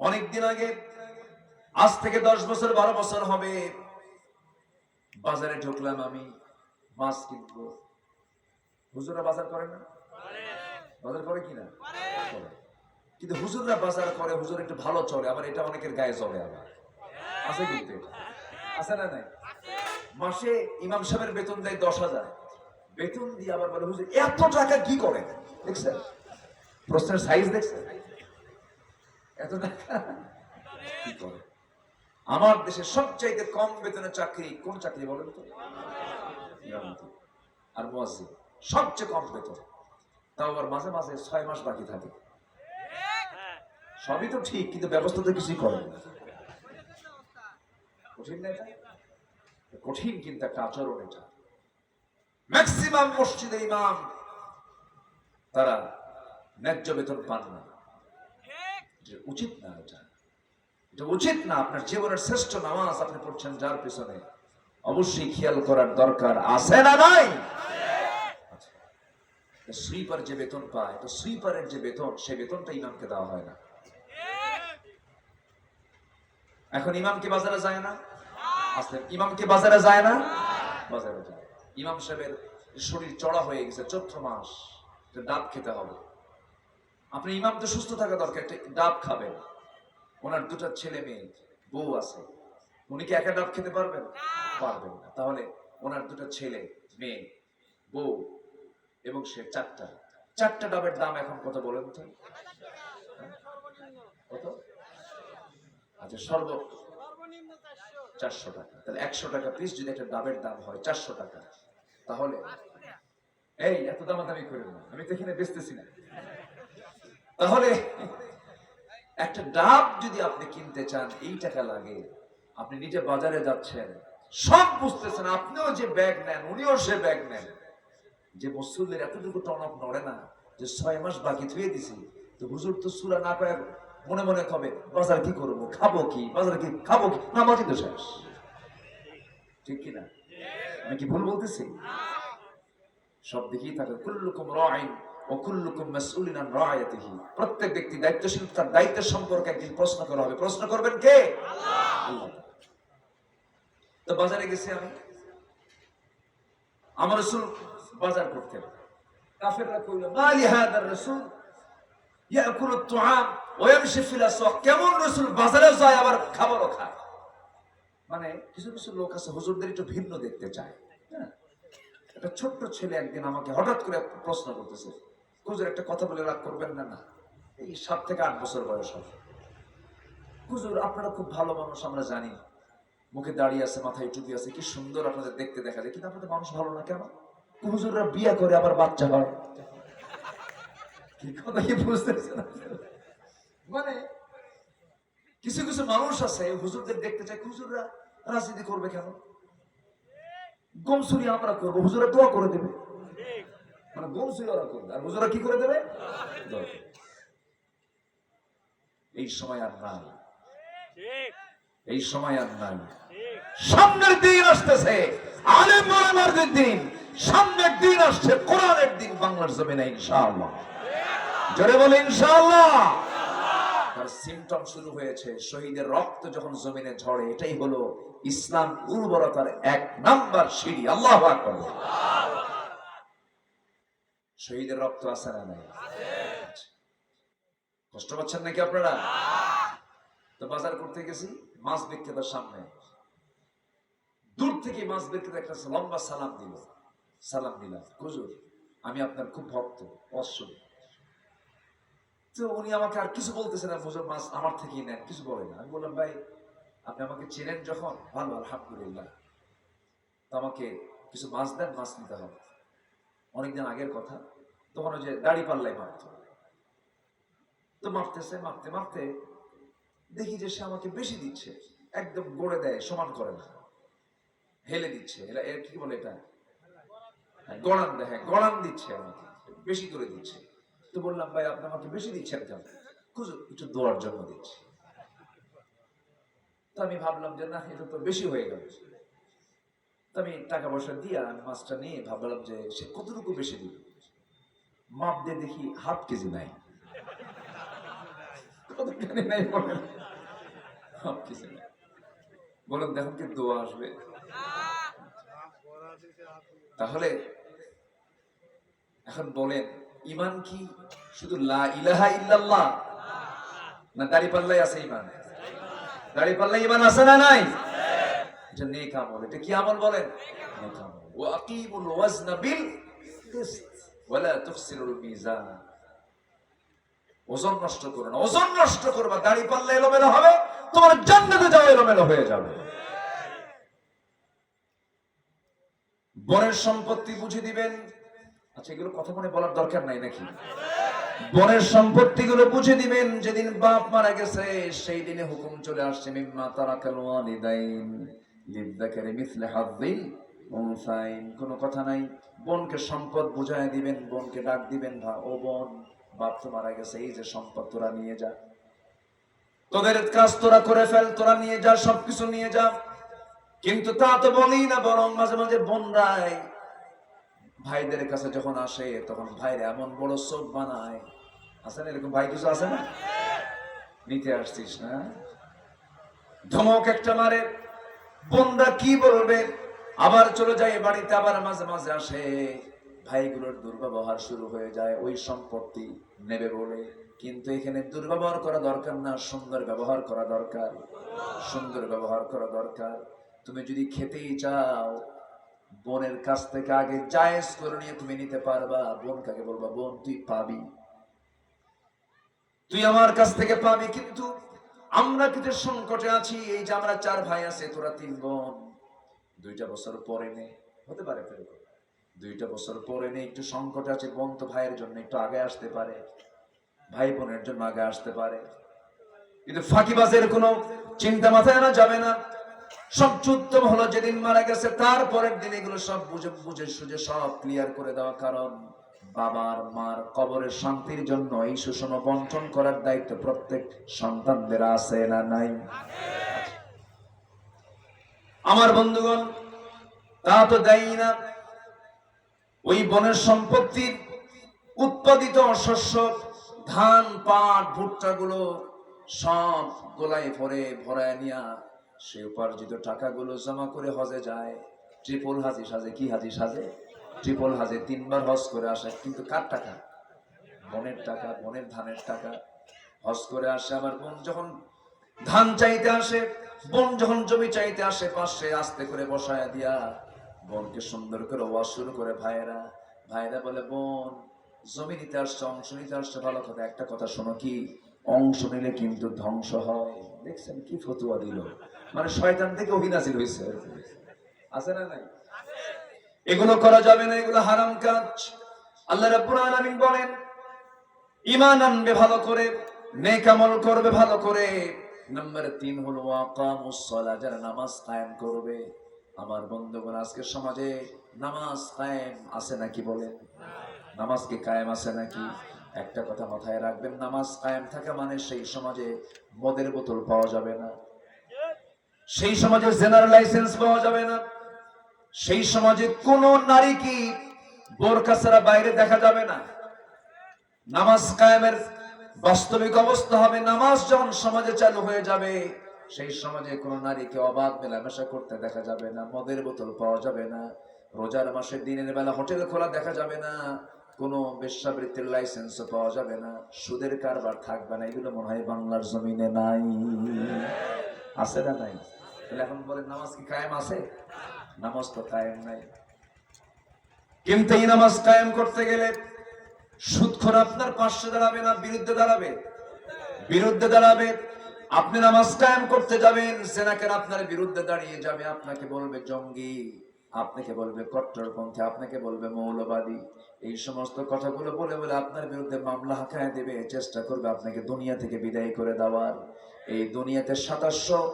অনেকদিন আগে, আজ থেকে দশ বছর, বারো বছর হবে, বাজারে ঢুকলাম আমি, মাছ কিনবো। হুজুরা বাজার করে না? বাজার করে কিনা? কিন্তু হুজুররা বাজার করে, হুজুর একটু ভালো চলে, আবার এটা অনেকের গায়ে চলে আবার। আছে কিন্তু আছে না নাই? মাসে ইমাম সাহেবের বেতন দেয় দশ হাজার। বেতন দিয়ে আবার বলে, হুজুর, এত টাকা কি করে? দেখছেন? প্রশ্নের সাইজ দেখছেন? এত টাকা? কি করে? আমার দেশে সবচাইতে কম বেতনের চাকরি কোন চাকরি বলেন তো? আর মুয়াজ্জিন, সবচেয়ে কম বেতন। তাও আবার মাঝে মাঝে ছয় মাস বাকি থাকে। সবই তো ঠিক, কিন্তু ব্যবস্থা তো কিছুই করেন কঠিন না কঠিন কিন্তু একটা আচরণ এটা। ম্যাক্সিমাম মসজিদে ইমাম, তারা ন্যায্য বেতন পান না। এটা উচিত না এটা। এটা উচিত না আপনার জীবনের শ্রেষ্ঠ নামাজ আপনি পড়ছেন যার পিছনে অবশ্যই খেয়াল করার দরকার আছে না নাই? সুইপার যে বেতন পায় তো সুইপারের যে বেতন, সে বেতনটা ইমামকে দেওয়া হয় না। এখন ইমামকে বাজারে যায় না? আসলে ইমামকে বাজারে যায় না? বাজারে যায়। ইমাম সাহেবের শরীর চড়া হয়ে গেছে, চৈত্র মাস ডাব খেতে হবে। আপনি ইমাম তো সুস্থ থাকা দরকার, একটা ডাব খাবেন। ওনার দুটো ছেলে মেয়ে, বউ আছে। উনি কি একা ডাব খেতে পারবেন? পারবেন না। তাহলে ওনার দুটো ছেলে, মেয়ে, বউ এবং সে চারটা। চারটা ডাবের দাম এখন কত বলেন তো? কত? আচ্ছা সর্ব চারশো টাকা। তাহলে একশো টাকা পিস যদি একটা ডাবের দাম হয়, চারশো টাকা। তাহলে এই, এত দামাদামি করেন না। আমি তো এখানে বেচতেছি না। তাহলে একটা ডাব যদি আপনি কিনতে চান, এই টাকা লাগে। আপনি নিজে বাজারে যাচ্ছেন, সব বুঝতেছেন, আপনিও যে ব্যাগ নেন, উনিও সে ব্যাগ নেন। যে মসুলের এতটুকু টনক নড়ে না, যে ছয় মাস বাকি থুয়ে দিছি, তো হুজুর তো সুরা না পায় মনে মনে কবে, বাজার কি করব, খাব কি, বাজার কি, খাব কি না নামাজই তো শেষ। ঠিক কিনা? আমি কি ভুল বলতেছি? সব দিকেই থাকে, কুল্লুকুম রাইন ও কুল্লুকুম মাসউলিন আন রায়াতিহি। প্রত্যেক ব্যক্তি দায়িত্বশীল, তার দায়িত্বের সম্পর্কে একদিন প্রশ্ন করা হবে। প্রশ্ন করবেন কে? আল্লাহ। তো বাজারে গেছি আমি। আমার বাজার কাফেররা কইল মালি হাদার ইয়াকুল আত-তুআম ওয়া ইয়ামশি ফিল আসওয়াক। কেমন রাসূল বাজারে যায়, আবার খাবারও খায়। মানে কিছু কিছু লোক আছে, হুজুরদের একটু ভিন্ন দেখতে চায়। হ্যাঁ? একটা ছোট্ট ছেলে একদিন আমাকে হঠাৎ করে প্রশ্ন করতেছে হুজুর একটা কথা বলে রাগ করবেন না না। এই সাত থেকে আট বছর বয়স হবে। হুজুর, আপনারা খুব ভালো মানুষ, আমরা জানি। মুখে দাঁড়িয়ে আছে, মাথায় টুপি আছে, কি সুন্দর আপনাদের দেখতে দেখা যায়। কিন্তু আপনাদের মানুষ ভালো না কেন? হুজুররা বিয়ে করে আবার বাচ্চা হয়। কথা মানে কিছু কিছু মানুষ আছে, হুজুরদের দেখতে চায়, হুজুররা রাজনীতি করবে কেন? গমসুরি আমরা করব হুজুরা দোয়া করে দেবে। মানে ওরা করবে। আর কি করে দেবে? এই সময় আর নাই। এই সময় আর নাই। সামনের দিন আসতেছে। মোলামারদের দিন, সামনের দিন আসছে কোরআনের দিন বাংলার জমিনে, ইনশাআল্লাহ। জোরে বলে ইনশাআল্লাহ। তার সিমটম শুরু হয়েছে। শহীদের রক্ত যখন জমিনে ঝরে, এটাই হলো ইসলাম উর্বরতার এক নাম্বার সিঁড়ি। আল্লাহ আকবার। শহীদের রক্ত আছে না নাই? কষ্ট পাচ্ছেন নাকি আপনারা? তো বাজার করতে গেছি, মাছ বিক্রেতার সামনে। দূর থেকে মাছ বিক্রেতা একটা লম্বা সালাম দিল। সালাম দিলাম, হুজুর, আমি আপনার খুব ভক্ত অশ্ব তো উনি আমাকে আর কিছু বলতেছেন না মাছ আমার থেকেই নেন। কিছু বলে না। আমি বললাম, ভাই, আপনি আমাকে চেনেন যখন? ভালো, আলহামদুলিল্লাহ। তো আমাকে কিছু মাছ দেন, মাছ নিতে হবে। অনেকদিন আগের কথা তখন ওই যে দাড়ি পাল্লাই মারত। তো মারতেছে মারতে মারতে দেখি যে সে আমাকে বেশি দিচ্ছে একদম গড়ে দেয় সমান করে না। হেলে দিচ্ছে কি বলে এটা? হ্যাঁ, গড়ান দেয় হ্যাঁ গড়ান দিচ্ছে আমাকে বেশি করে দিচ্ছে। তো বললাম ভাই আপনি আমাকে বেশি দিচ্ছেন কেন? খুঁজো একটু দোয়ার জন্য দিচ্ছি। তো আমি ভাবলাম যে না এটা তো বেশি হয়ে গেল। আমি টাকা পয়সা দিয়ে আমি মাছটা নিয়ে ভাবলাম যে সে কতটুকু বেশি দিল? মাপ দিয়ে দেখি হাফ কেজি নাই। কতখানি নাই বলেন? সব কিছু নেই। বলুন, দেখুন কি দোয়া আসবে। তাহলে এখন বলেন, ইমান কি শুধু লা ইলাহা ইল্লাল্লাহ না দাড়ি পাল্লাই আছে ইমান? দাড়ি পাল্লাই ইমান আছে না নাই? এটা নেক আমল, এটা কি আমল বলেন? নেক আমল। বিল কিসত। ওজন নষ্ট করো না, ওজন নষ্ট করবা দাড়ি এলোমেলো হবে, তোমার এলোমেলো হয়ে যাবে। বনের সম্পত্তি বুঝে দিবেন। আচ্ছা এগুলো কথা মনে বলার দরকার নাই নাকি? বনের সম্পত্তি গুলো বুঝে দিবেন, যেদিন বাপ মারা গেছে, সেই দিনে হুকুম চলে আসছে, মিম্মা তারাকাল ওয়ালিদাইন লিযযাকারি মিসলে হাযযিল উনসাইন কোনো কথা নাই। বোনকে সম্পদ বুঝায় দিবেন, বোনকে ডাক দিবেন ভা ও বোন, বাপ তো মারা গেছে, এই যে সম্পদ তোরা নিয়ে যা। তোদের কাজ তোরা করে ফেল, তোরা নিয়ে যা, সবকিছু নিয়ে যা। কিন্তু তা তো বলি না, বরং মাঝে মাঝে বোনরাই ভাইদের কাছে যখন আসে, তখন ভাইরা এমন বড় চোখ বানায়। আছে না এরকম? ভাই কিছু আছে না? নিতে আসছিস না? ধমক একটা মারে। বোনরা কি বলবে? আবার চলে যায় বাড়িতে, আবার মাঝে মাঝে আসে। ভাইগুলোর দুর্ব্যবহার শুরু হয়ে যায়, ওই সম্পত্তি নেবে বলে। কিন্তু এখানে দুর্ব্যবহার করা দরকার না, সুন্দর ব্যবহার করা দরকার। সুন্দর ব্যবহার করা দরকার। তুমি যদি খেতেই চাও, বোনের কাছ থেকে আগে জায়েজ করে নিয়ে তুমি নিতে পারবা। বোন কাকে বলবা, বোন, তুই পাবি। তুই আমার কাছ থেকে পাবি। কিন্তু আমরা কিন্তু সংকটে আছি, এই যে আমরা চার ভাই আছে, তোরা তিন বোন। দুইটা বছর পরে নেই। হতে পারে। দুইটা বছর পরে নেই, একটু সংকট আছে বোন তো ভাইয়ের জন্য একটু আগে আসতে পারে, ভাই বোনের জন্য আগে আসতে পারে। কিন্তু ফাঁকিবাজের কোনো চিন্তা মাথায় আনা যাবে না। সব উত্তম হলো যেদিন মারা গেছে, তারপরের দিন এগুলো সব বুঝে বুঝে সুঝে সব ক্লিয়ার করে দেওয়া। কারণ বাবার মার কবরের শান্তির জন্য এই সুষম বন্টন করার দায়িত্ব প্রত্যেক সন্তানদের আছে না নাই? আমার বন্ধুগণ, তা তো দেয় না। ওই বনের সম্পত্তির উৎপাদিত শস্য ধান, পাট ভুট্টা গুলো সব গোলায় ভরে ভরায় নিয়া সে উপার্জিত টাকাগুলো জমা করে হজে যায়। ট্রিপল হাজি সাজে, কি হাজি সাজে? ট্রিপল হাজে তিনবার হজ করে আসে, কিন্তু কার টাকা? বনের টাকা বনের ধানের টাকা। হজ করে আসে, আমার বোন যখন ধান চাইতে আসে, বোন যখন জমি চাইতে আসে, পাশে আস্তে করে বসায় দিয়া বোনকে সুন্দর করে ওয়াজ শুরু করে ভাইয়েরা। ভাইরা বলে, বোন, জমি নিতে আসছে, অংশ নিতে আসছে, ভালো কথা। একটা কথা শোনো কি? অংশ নিলে কিন্তু ধ্বংস হয়। দেখছেন কি ফতুয়া দিল। মানে শয়তান থেকে অভিনাশীল হয়েছে আছে না নাই? এগুলো করা যাবে না, এগুলো হারাম কাজ। আল্লাহ রাব্বুল আলামিন বলেন, ঈমান আনবে ভালো করে, নেক আমল করবে ভালো করে। নাম্বার তিন হলো সালাহ, যারা নামাজ কায়েম করবে। আমার বন্ধুগণ, আজকে সমাজে নামাজ কায়েম আছে নাকি বলেন? নামাজ কি কায়েম আছে নাকি? একটা কথা মাথায় রাখবেন, নামাজ কায়েম থাকা মানে সেই সমাজে মদের বোতল পাওয়া যাবে না। সেই সমাজে জেনারেল লাইসেন্স পাওয়া যাবে না। সেই সমাজে কোন নারী কি বোরকা ছাড়া বাইরে দেখা যাবে না? নামাজ কায়েমের বাস্তবিক অবস্থা হবে, নামাজ যখন সমাজে চালু হয়ে যাবে, সেই সমাজে কোন নারীকে অবাধ মেলামেশা করতে দেখা যাবে না, মদের বোতল পাওয়া যাবে না, রোজার মাসে দিনের বেলা হোটেল খোলা দেখা যাবে না, কোনো বেশ্যাবৃত্তির লাইসেন্সও পাওয়া যাবে না, সুদের কারবার থাকবে না, এগুলো মনে হয় বাংলার জমিনে নাই। আছে না নাই? তাহলে এখন বলে নামাজ কি কায়েম আছে? নামাজ তো কায়েম নাই। কিন্তু এই নামাজ কায়েম করতে গেলে সুদখোর আপনার পাশে দাঁড়াবে না, বিরুদ্ধে দাঁড়াবে। বিরুদ্ধে দাঁড়াবে, আপনি নামাজ কায়েম করতে যাবেন, সেনাকের আপনার বিরুদ্ধে দাঁড়িয়ে যাবে, আপনাকে বলবে জঙ্গি, আপনাকে বলবে কট্টরপন্থী আপনাকে বলবে মৌলবাদী। এই সমস্ত কথাগুলো বলে বলে আপনার বিরুদ্ধে মামলা হাঁকায় দেবে, চেষ্টা করবে আপনাকে দুনিয়া থেকে বিদায় করে দেওয়ার। এই দুনিয়াতে সাতাশশো